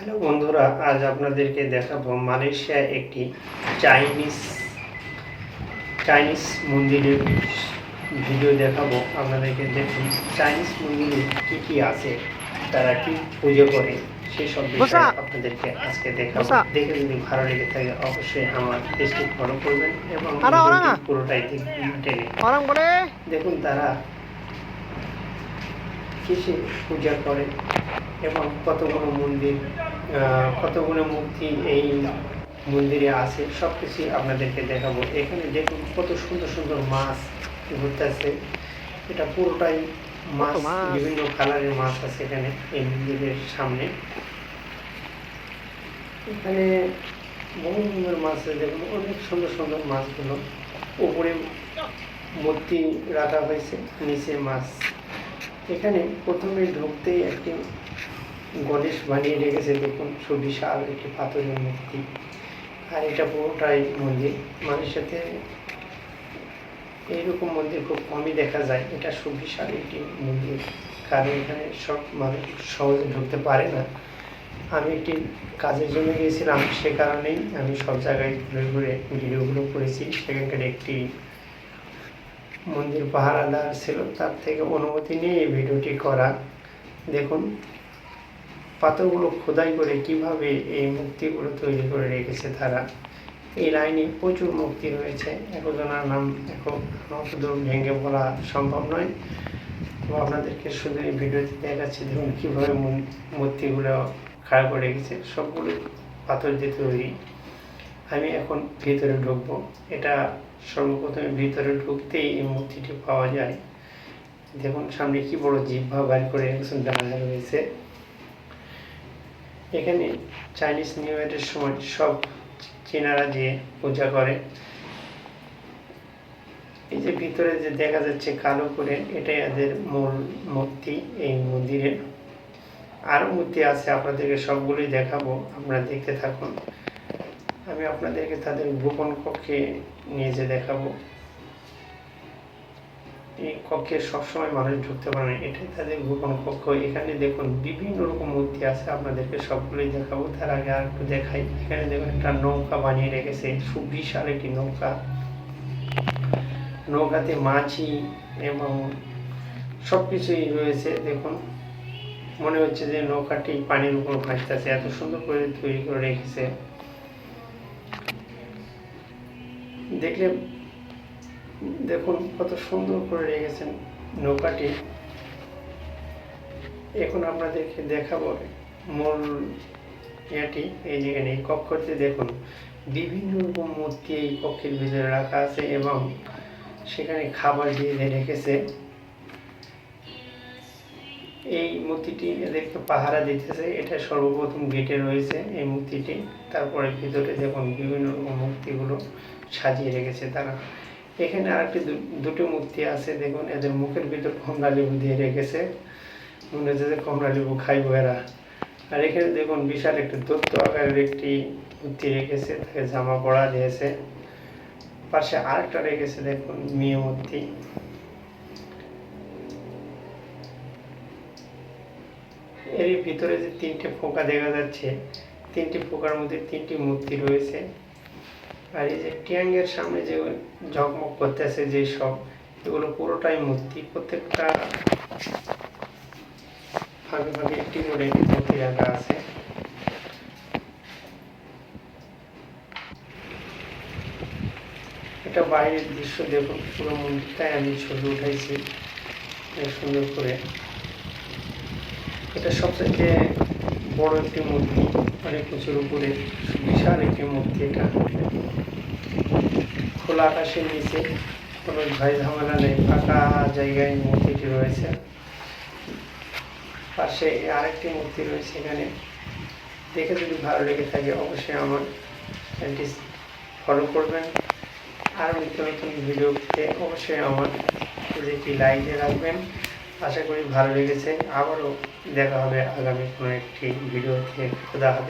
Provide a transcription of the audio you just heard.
Hello বন্ধুরা আজ আপনাদেরকে দেখাবো মালয়েশিয়ায় একটি চাইনিজ চাইনিজ মন্দিরের ভিডিও দেখাবো। আপনাদেরকে দেখুন চাইনিজ মন্দিরে কি কি আছে তারা কি পুজো করে সেই সব বিষয়ে আপনাদেরকে আজকে দেখাবো। দেখে যদি ভালো লেগে থাকে অবশ্যই আমার পেজটি ফলো করবেন এবং। পুরোটাই দেখবেন। দেখুন তারা কিসে পূজা করে এবং কতগুলো মন্দির কতগুলো মূর্তি এই মন্দিরে আছে সব কিছুই আপনাদেরকে দেখাবো। এখানে দেখুন কত সুন্দর সুন্দর মাছ ঘুরতেছে। এটা পুরোটাই মাছ বিভিন্ন কালারের মাছ আছে এখানে এই মন্দিরের সামনে। এখানে বহু রকমের মাছ আছে দেখুন অনেক সুন্দর সুন্দর মাছগুলো। উপরে মূর্তি রাখা হয়েছে নিচে মাছ। এখানে প্রথমে ঢুকতেই একটি গণেশ বানিয়ে রেখেছে, দেখুন সুবিশাল একটি পাথরের মূর্তি। আর এটা পুরোটাই মন্দির। মানুষের এইরকম মন্দির খুব কমই দেখা যায়। এটা সুবিশাল একটি মন্দির। কারণ এখানে সব মানুষ সহজে ঢুকতে পারে না। আমি একটি কাজের জন্য গিয়েছিলাম, সে কারণেই আমি সব জায়গায় ঘুরে ঘুরে ভিডিওগুলো করেছি। সেখানকার একটি মন্দির পাহারাদার ছিল, তার থেকে অনুমতি নিয়ে এই ভিডিওটি করা। দেখুন, পাথরগুলো খোদাই করে কীভাবে এই মূর্তিগুলো তৈরি করে রেখেছে তারা। এই লাইনে প্রচুর মূর্তি রয়েছে। একজনের নাম এখন শুধু ভেঙে বলা সম্ভব নয়। তো আপনাদেরকে শুধু এই ভিডিওতে দেখাচ্ছি, দেখুন কীভাবে মূর্তিগুলো খাড়া করে রেখেছে। সবগুলো পাথর দিয়ে তৈরি। আমি এখন ভিতরে ঢুকবো। এটা সর্বপ্রথমে ভিতরে ঢুকতেই এই মূর্তিটি পাওয়া যায়। দেখুন, সামনে কি বড় জিহ্বা বার করে একজন দাঁড়ানো রয়েছে। এখানে চাইনিজ নিউ ইয়ারের সময় সব চীনারা যে পূজা করে, এই যে ভিতরে যে দেখা যাচ্ছে কালো করে, এটাই এদের মূল মূর্তি এই মন্দিরের আরও মূর্তি আছে, আপনাদেরকে সবগুলোই দেখাবো, আপনারা দেখতে থাকুন। আমি আপনাদেরকে তাদের গোপন কক্ষে নিয়ে যে দেখাবো। এই কক্ষে সবসময় মানুষ ঢুকতে পারে না, এটাই তাদের গোপন কক্ষ। এখানে দেখুন, বিভিন্ন রকম মূর্তি আছে, আপনাদেরকে সবগুলোই দেখাবো। তার আগে আর একটু দেখাই। এখানে দেখুন, একটা নৌকা বানিয়ে রেখেছে, সুবিশাল একটি নৌকা। নৌকাতে মাছি এবং সব কিছুই রয়েছে, দেখুন। মনে হচ্ছে যে নৌকাটি পানির উপর ভাসতেছে, এত সুন্দর করে তৈরি করে রেখেছে। দেখলে দেখুন কত সুন্দর করে রেখেছেন নৌকাটি। এখন আপনাদেরকে দেখাবো মূল ইয়াটি, এই যেখানে এই কক্ষটি দেখুন। বিভিন্ন রকম মূর্তি এই কক্ষের ভিতরে রাখা আছে এবং সেখানে খাবার দিয়ে দিয়ে রেখেছে। এই মূর্তিটি এদেরকে পাহারা দিতেছে। এটা সর্বপ্রথম গেটে রয়েছে এই মূর্তিটি। তারপরে ভিতরে দেখুন বিভিন্ন রকম মূর্তিগুলো সাজিয়ে রেখেছে তারা। এখানে আরেকটি দুটো মূর্তি আছে। দেখুন, এদের মুখের ভিতর কমলা লেবু দিয়ে রেখেছে। মনে হচ্ছে যে কমলা লেবু খাইবো এরা। আর এখানে দেখুন, বিশাল একটি দত্ত আকারের একটি মূর্তি রেখেছে। তাকে জামা পড়া দিয়েছে। পাশে আরেকটা রেখেছে, দেখুন, মেয়ে মূর্তি। এর ভিতরে যে তিনটে ফোঁকা দেখা যাচ্ছে, তিনটি ফোঁকার মধ্যে তিনটি মূর্তি রয়েছে। আর এই যে ট্যাঙ্গের সামনে যে ঝকমক করতেছে যে সব, এগুলো পুরোটাই মূর্তি। প্রত্যেকটা ফাঁকে ফাঁকে একটি করে মূর্তি রাখা আছে। এটা বাইরের দৃশ্য দেখুন, পুরো মন্দিরটাই আমি ছবি উঠাইছি সুন্দর করে। এটা সবথেকে বড় একটি মূর্তি, অনেক উঁচুর উপরে, বিশাল একটি মূর্তি এটা। খোলা আকাশের নিচে, কোনো ভয় ঝামেলা নেই, ফাঁকা জায়গায় মূর্তিটি রয়েছে। পাশে আরেকটি মূর্তি রয়েছে এখানে। দেখে যদি ভালো লেগে থাকে, অবশ্যই আমার চ্যানেলটি ফলো করবেন। আর নিত্য নতুন ভিডিও পেতে অবশ্যই আমার পেজটি লাইক রাখবেন। আশা করি ভালো লেগেছে। আবারও দেখা হবে আগামী কোনো একটি ভিডিওতে খোদা হাতে